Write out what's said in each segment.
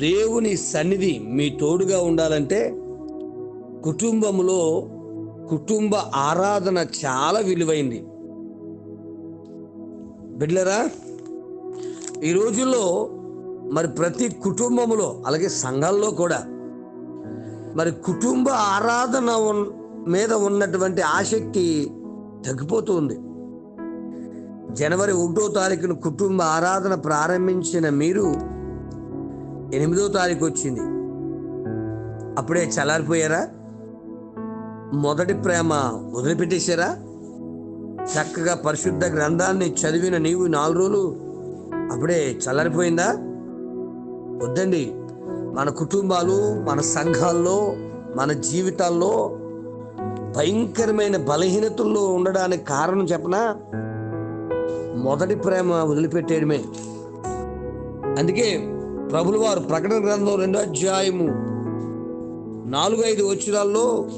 దేవుని సన్నిధి మీ తోడుగా ఉండాలంటే కుటుంబంలో కుటుంబ ఆరాధన చాలా విలువైంది. బిడ్లరా ఈ రోజుల్లో మరి ప్రతి కుటుంబంలో అలాగే సంఘాల్లో కూడా మరి కుటుంబ ఆరాధన ఉన్- మీద ఉన్నటువంటి ఆసక్తి తగ్గిపోతుంది. జనవరి ఒకటో తారీఖున కుటుంబ ఆరాధన ప్రారంభించిన మీరు ఎనిమిదో తారీఖు వచ్చింది. అప్పుడే చల్లారిపోయారా? మొదటి ప్రేమ వదిలిపెట్టేశారా? చక్కగా పరిశుద్ధ గ్రంథాన్ని చదివిన నీవు నాలుగు రోజులు అప్పుడే చల్లారిపోయిందా? వద్దండి. మన కుటుంబాలు మన సంఘాల్లో మన జీవితాల్లో భయంకరమైన బలహీనతల్లో ఉండడానికి కారణం చెప్పనా మొదటి ప్రేమ వదిలిపెట్టేయడమే. అందుకే ప్రభులు వారు ప్రకటన గ్రంథం రెండో అధ్యాయము నాలుగు ఐదు వచ్చినాల్లో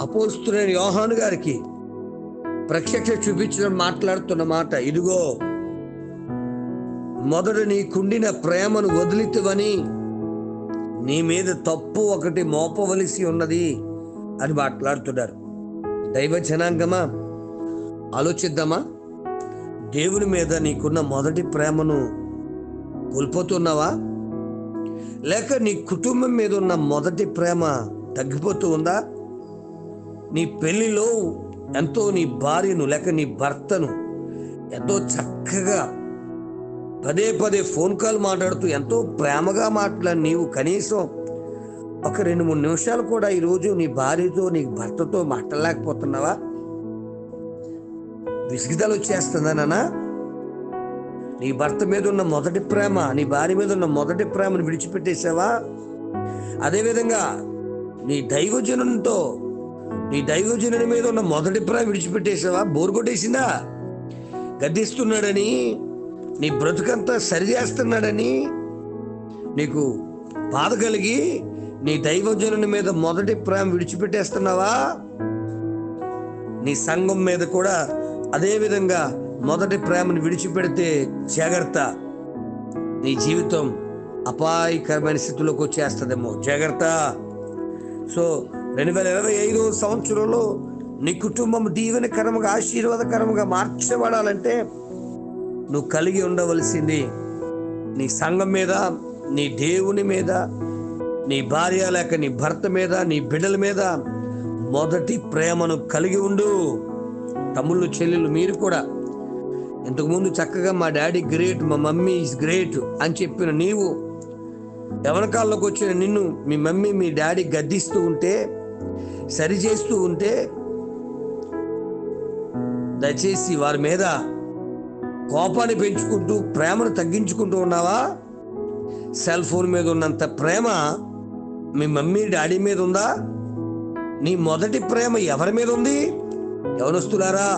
అపోస్తుడైన యోహాను గారికి ప్రత్యక్ష చూపించడం మాట్లాడుతున్న మాట ఇదిగో మొదట నీకుండిన ప్రేమను వదిలితవని నీ మీద తప్పు ఒకటి మోపవలసి ఉన్నది అని మాట్లాడుతున్నారు. దైవ జనాంగమా ఆలోచిద్దామా? దేవుని మీద నీకున్న మొదటి ప్రేమను కోల్పోతున్నావా? లేక నీ కుటుంబం మీద ఉన్న మొదటి ప్రేమ తగ్గిపోతూ ఉందా? నీ పెళ్ళిలో ఎంతో నీ భార్యను లేక నీ భర్తను ఎంతో చక్కగా పదే పదే ఫోన్ కాల్ మాట్లాడుతూ ఎంతో ప్రేమగా మాట్లాడి నీవు కనీసం ఒక రెండు మూడు నిమిషాలు కూడా ఈరోజు నీ భార్యతో నీ భర్తతో మాట్లాడలేకపోతున్నావా? విసిగిదలు వచ్చేస్తుందా నానా నీ భర్త మీద ఉన్న మొదటి ప్రేమ నీ భార్య మీద ఉన్న మొదటి ప్రేమను విడిచిపెట్టేసావా? అదేవిధంగా నీ దైవజనునితో నీ దైవజనుని మీద ఉన్న మొదటి ప్రేమ విడిచిపెట్టేసావా? బోరు కొట్టేసిందా? గద్దిస్తున్నాడని నీ బ్రతుకంతా సరి చేస్తున్నాడని నీకు బాధ కలిగి నీ దైవజనుని మీద మొదటి ప్రేమ విడిచిపెట్టేస్తున్నావా? నీ సంఘం మీద కూడా అదేవిధంగా మొదటి ప్రేమను విడిచిపెడితే జాగ్రత్త. నీ జీవితం అపాయకరమైన స్థితిలోకి వచ్చేస్తుందేమో. జాగ్రత్త. సో రెండు వేల ఇరవై ఐదు సంవత్సరంలో నీ కుటుంబం దీవెనకరముగా ఆశీర్వాదకరముగా మార్చబడాలంటే నువ్వు కలిగి ఉండవలసింది నీ సంఘం మీద నీ దేవుని మీద నీ భార్య లేక నీ భర్త మీద నీ బిడ్డల మీద మొదటి ప్రేమను కలిగి ఉండు. తమ్ముళ్ళు చెల్లెలు మీరు కూడా ఇంతకుముందు చక్కగా మా డాడీ గ్రేట్ మా మమ్మీ ఈజ్ గ్రేట్ అని చెప్పిన నీవు యవనకాల్లోకి వచ్చిన నిన్ను మీ మమ్మీ మీ డాడీ గద్దిస్తూ ఉంటే సరి చేస్తూ ఉంటే దయచేసి వారి మీద కోపాన్ని పెంచుకుంటూ ప్రేమను తగ్గించుకుంటూ ఉన్నావా? సెల్ ఫోన్ మీద ఉన్నంత ప్రేమ మీ మమ్మీ డాడీ మీద ఉందా? నీ మొదటి ప్రేమ ఎవరి మీద ఉంది? ఎవరొస్తున్నారా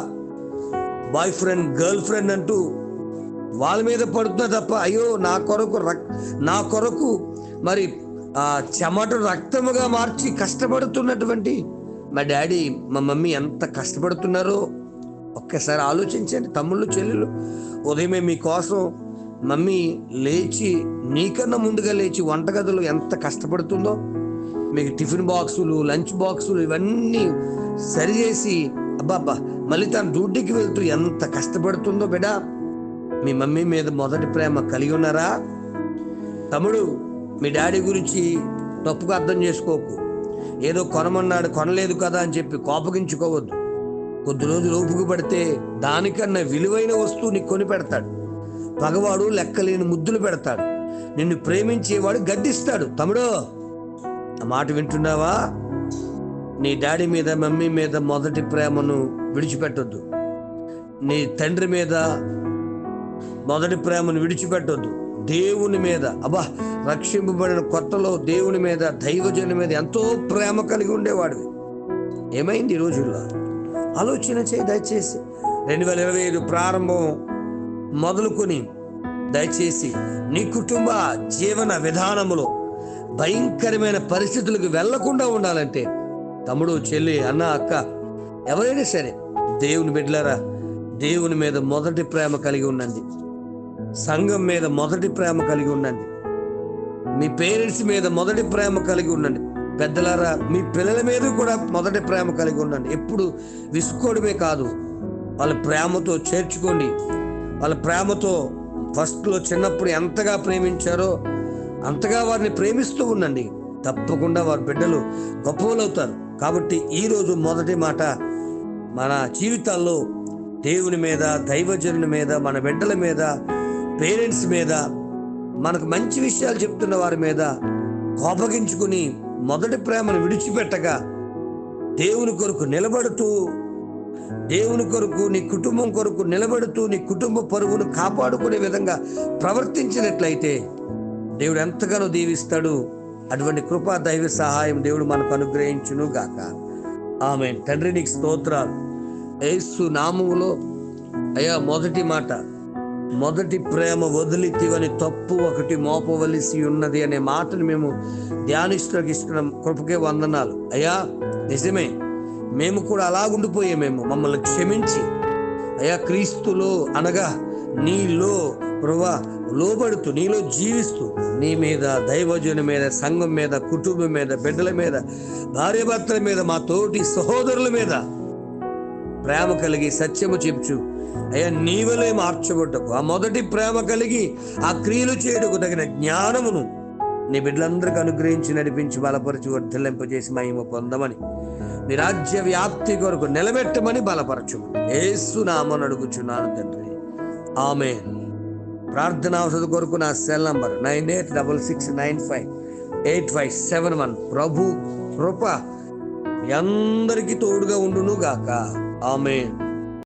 బాయ్ ఫ్రెండ్ గర్ల్ ఫ్రెండ్ అంటూ వాళ్ళ మీద పడుతున్నా తప్ప అయ్యో నా కొరకు రక్ నా కొరకు మరి ఆ చెమట రక్తముగా మార్చి కష్టపడుతున్నటువంటి మా డాడీ మా మమ్మీ ఎంత కష్టపడుతున్నారో ఒక్కసారి ఆలోచించండి తమ్ముళ్ళు చెల్లెలు ఉదయమే మీకోసం మమ్మీ లేచి నీకన్నా ముందుగా లేచి వంటగదిలో ఎంత కష్టపడుతుందో మీకు టిఫిన్ బాక్సులు లంచ్ బాక్సులు ఇవన్నీ సరిచేసి అబ్బాబ్బా మళ్ళీ తను డ్యూటీకి వెళ్తూ ఎంత కష్టపడుతుందో బిడ. మీ మమ్మీ మీద మొదటి ప్రేమ కలిగి ఉన్నారా? తమ్ముడు మీ డాడీ గురించి తప్పుగా అర్థం చేసుకోకు. ఏదో కొనమన్నాడు కొనలేదు కదా అని చెప్పి కోపగించుకోవద్దు. కొద్ది రోజులు ఓపిక పడితే దానికన్నా విలువైన వస్తువు నీకు కొని పెడతాడు. పగవాడు లెక్కలేని ముద్దులు పెడతాడు. నిన్ను ప్రేమించేవాడు గద్దిస్తాడు. తమ్ముడు ఆ మాట వింటున్నావా? నీ డాడీ మీద మమ్మీ మీద మొదటి ప్రేమను విడిచిపెట్టొద్దు. నీ తండ్రి మీద మొదటి ప్రేమను విడిచిపెట్టొద్దు. దేవుని మీద అబ్బా రక్షింపబడిన కొత్తలో దేవుని మీద దైవజనుల మీద ఎంతో ప్రేమ కలిగి ఉండేవాడివి. ఏమైంది ఈ రోజుల్లో? ఆలోచన చేయి దయచేసి. రెండు వేల ఇరవై ఐదు ప్రారంభం మొదలుకొని దయచేసి నీ కుటుంబ జీవన విధానములో భయంకరమైన పరిస్థితులకు వెళ్ళకుండా ఉండాలంటే తమ్ముడు చెల్లి అన్న అక్క ఎవరైనా సరే దేవుని బిడ్డలారా దేవుని మీద మొదటి ప్రేమ కలిగి ఉండండి. సంఘం మీద మొదటి ప్రేమ కలిగి ఉండండి. మీ పేరెంట్స్ మీద మొదటి ప్రేమ కలిగి ఉండండి. పెద్దలారా మీ పిల్లల మీద కూడా మొదటి ప్రేమ కలిగి ఉండండి. ఎప్పుడు విసుకోవడమే కాదు వాళ్ళ ప్రేమతో చేర్చుకోండి. వాళ్ళ ప్రేమతో ఫస్ట్లో చిన్నప్పుడు ఎంతగా ప్రేమించారో అంతగా వారిని ప్రేమిస్తూ ఉండండి. తప్పకుండా వారి బిడ్డలు గొప్పలు అవుతారు కాబట్టి ఈరోజు మొదటి మాట మన జీవితాల్లో దేవుని మీద దైవజనుని మీద మన బిడ్డల మీద పేరెంట్స్ మీద మనకు మంచి విషయాలు చెప్తున్న వారి మీద కోపగించుకుని మొదటి ప్రేమను విడిచిపెట్టగా దేవుని కొరకు నిలబడుతూ దేవుని కొరకు నీ కుటుంబం కొరకు నిలబడుతూ నీ కుటుంబ పరువును కాపాడుకునే విధంగా ప్రవర్తించినట్లయితే దేవుడు ఎంతగానో దీవిస్తాడు. అటువంటి కృపా దైవ సహాయం దేవుడు మనకు అనుగ్రహించును గాక ఆమె తండ్రి నీకు స్తోత్రాలు. ఏసు నామములో అయ్యా మొదటి మాట మొదటి ప్రేమ వదిలితివని తప్పు ఒకటి మోపవలసి ఉన్నది అనే మాటను మేము ధ్యానిస్తులకు ఇస్తున్న కృపకే వందనాలు. అయ్యా నిజమే. మేము కూడా అలాగుండిపోయే మేము. మమ్మల్ని క్షమించి. అయ్యా క్రీస్తులో అనగా నీలో ప్రభా లోబడుతూ నీలో జీవిస్తూ నీ మీద దైవజన మీద సంఘం మీద కుటుంబం మీద బిడ్డల మీద భార్యభర్తల మీద మా తోటి సహోదరుల మీద ప్రేమ కలిగి సత్యము చెప్చు అయ్యా నీవలే మార్చబడ్డకు. ఆ మొదటి ప్రేమ కలిగి ఆ క్రియలు చేయుటకు తగిన జ్ఞానమును నీ బిడ్డలందరికీ అనుగ్రహించి నడిపించి బలపరిచి వర్ధలింపజేసి మహిమ పొందమని మీ రాజ్య వ్యాప్తి కొరకు నిలబెట్టమని బలపరచు ఏసు నామని అడుగుచున్నాను తండ్రి. ఆమె ప్రార్థన అవసరం కొరకు నా cell number nine eight double six nine five eight five seven one. ప్రభు కృప మీ అందరికీ తోడుగా ఉండును గాక ఆమె